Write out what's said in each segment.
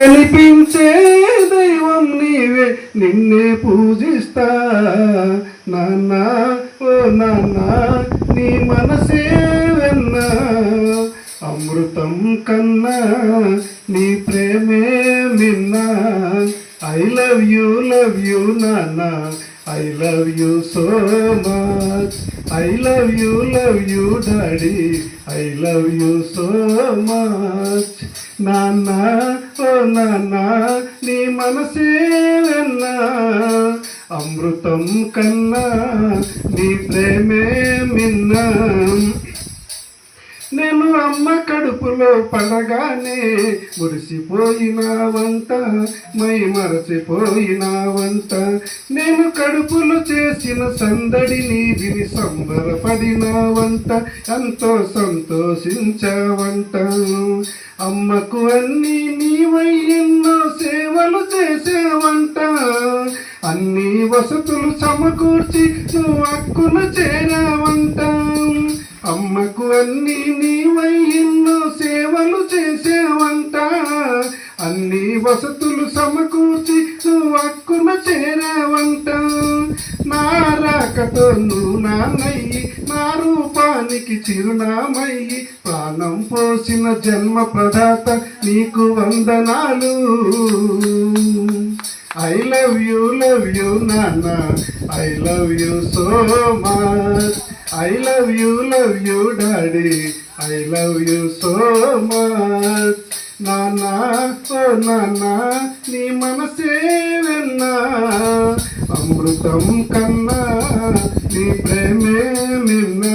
కనిపించే దైవం నీవే నిన్నే పూజిస్తా. నాన్న ఓ నాన్న నీ మనసే వెన్నా. అమృతం కన్నా నీ ప్రేమే నిన్న I love you love you నాన్న. I love you so much I love you love you daddy I love you so much నాన్న ఓ నాన్న నీ మనసే వెన్నా. అమృతం కన్నా నీ ప్రేమే మిన్నా. నేను అమ్మ కడుపులో పడగానే మురిసిపోయినావంత మై మరచిపోయినావంత నేను కడుపులు చేసిన సందడిని విని సంబరపడినావంత ఎంతో సంతోషించావంట. అమ్మకు అన్ని నీవై ఎన్నో సేవలు చేసావంట అన్ని వసతులు సమకూర్చి నువ్వు అక్కును చేరా వసతులు సమకూర్చి నువ్వు హక్కున చేరావంట. నా రాకతో నువ్వు నాన్నయ్యి నా రూపానికి చిరునామయ్యి. ప్రాణం పోసిన జన్మ ప్రదాత నీకు వందనాలు. I love you love you నాన్న I love you so much. I love you love you daddy I love you so much. నానా ఓ నానా నీ మనసే వెన్నా. అమృతం కన్నా నీ ప్రేమే నిన్నా.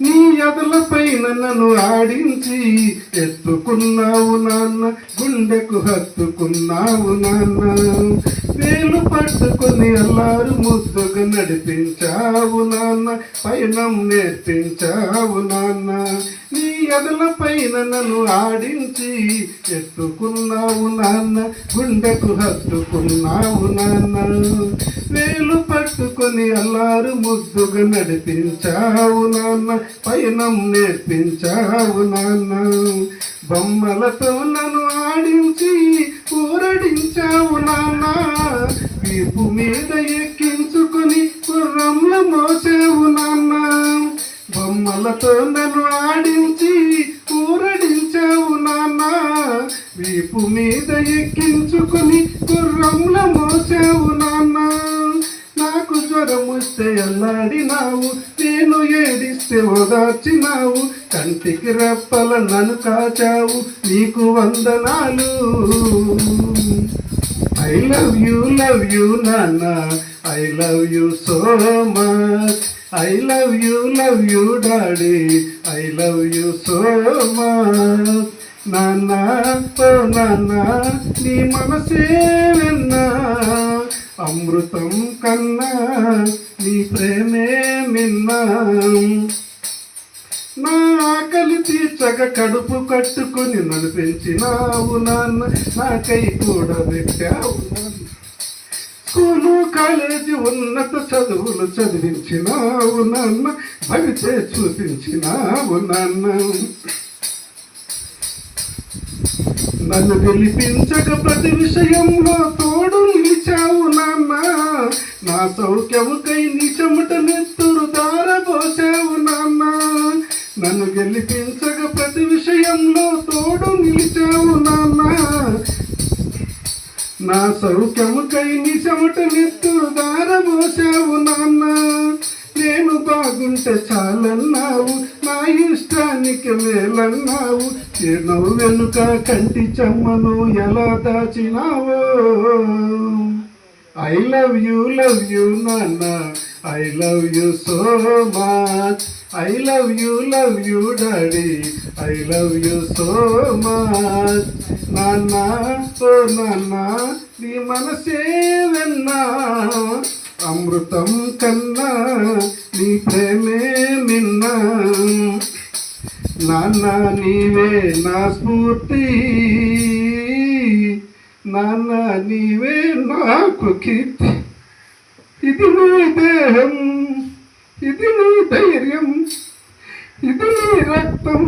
నీ ఎదలపైన నన్ను ఆడించి ఎత్తుకున్నావు నాన్న గుండెకు హత్తుకున్నావు నాన్న. వేలు పట్టుకొని అల్లారు ముద్దుగా నడిపించావు నాన్న పయనం నేర్పించావు నాన్న. నీ ఎదల పైన నన్ను ఆడించి ఎత్తుకున్నావు నాన్న గుండెకు హత్తుకున్నావు నాన్న. వేలు పట్టుకొని అల్లారు ముద్దుగా నడిపించావు నాన్న పయనం నేర్పించావు నాన్న. బొమ్మలతో నన్ను ఆడించి వీపు మీద ఎక్కించుకొని గుర్రంల మోసావు నాన్న. బొమ్మలతో నన్ను ఆడించి ఊరడించావు నాన్న. రేపు మీద ఎక్కించుకొని గుర్రంల మోసావు నాన్న. నాకు జ్వరం వస్తే అల్లాడినావు నేను ఏడిస్తే ఓదార్చినావు. కంటికి రెప్పల నన్ను కాచావు నీకు వందనాలు. I love you love you నాన్న I love you so much I love you love you daddy I love you so much నాన్న ఓ నాన్న నీ మనసే విన్నా. అమృతం కన్నా నీ ప్రేమే మిన్నా. నా ఆకలి తీర్చక కడుపు కట్టుకొని నన్ను పెంచినావు నాన్న. నాకై కూడా పెట్టావు నాన్న. స్కూలు కాలేజీ ఉన్నత చదువులు చదివించినావు నాన్న. భవితే చూపించినావు నాన్న. నన్ను గెలిపించక ప్రతి విషయంలో తోడు నిలిచావు నాన్న. నా సౌఖ్యముకై నీ చెమట ప్రతి తోడు నిలిచావు నాన్న. నా సౌఖ్యముకై నీ చెమట నెత్తురు దారబోసావు నాన్న. నేను బాగుంటే చాలన్నావు నా ఇష్టానికి మేలన్నావు. నేను వెనుక కంటి చెమ్మను ఎలా దాచినావో. I love you love you నాన్న. I love you so much I love you love you daddy I love you so much నాన్న సో నాన్న నీ మనసే వెన్నా. అమృతం కన్నా నీ ప్రేమే మిన్నా నాన్న నీవే నా స్ఫూర్తి. నాన్న నీవే నాకు కీర్తి. ఇది నీ దేహం. ఇది నీ ధైర్యం ఇది నీ రక్తం